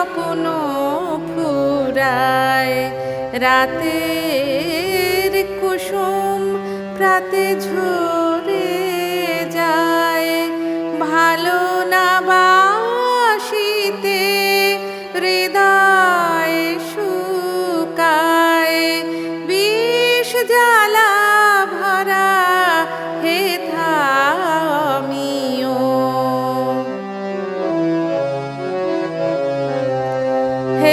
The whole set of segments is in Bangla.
স্বপ্ন ফুরায়। রাতের কুসুম প্রাতে ঝুঁ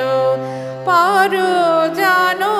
প্রিয় পর জানো